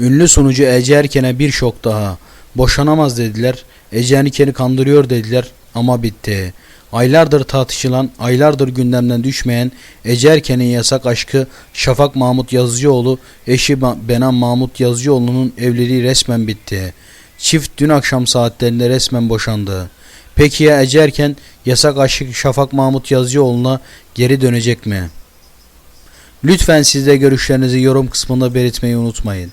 Ünlü sunucu Ece Erken'e bir şok daha. Boşanamaz dediler. Ece Erken'i kandırıyor dediler ama bitti. Aylardır tartışılan, aylardır gündemden düşmeyen Ece Erken'in yasak aşkı Şafak Mahmut Yazıcıoğlu, eşi Benan Mahmut Yazıcıoğlu'nun evliliği resmen bitti. Çift dün akşam saatlerinde resmen boşandı. Peki ya Ece Erken yasak aşık Şafak Mahmut Yazıcıoğlu'na geri dönecek mi? Lütfen siz de görüşlerinizi yorum kısmında belirtmeyi unutmayın.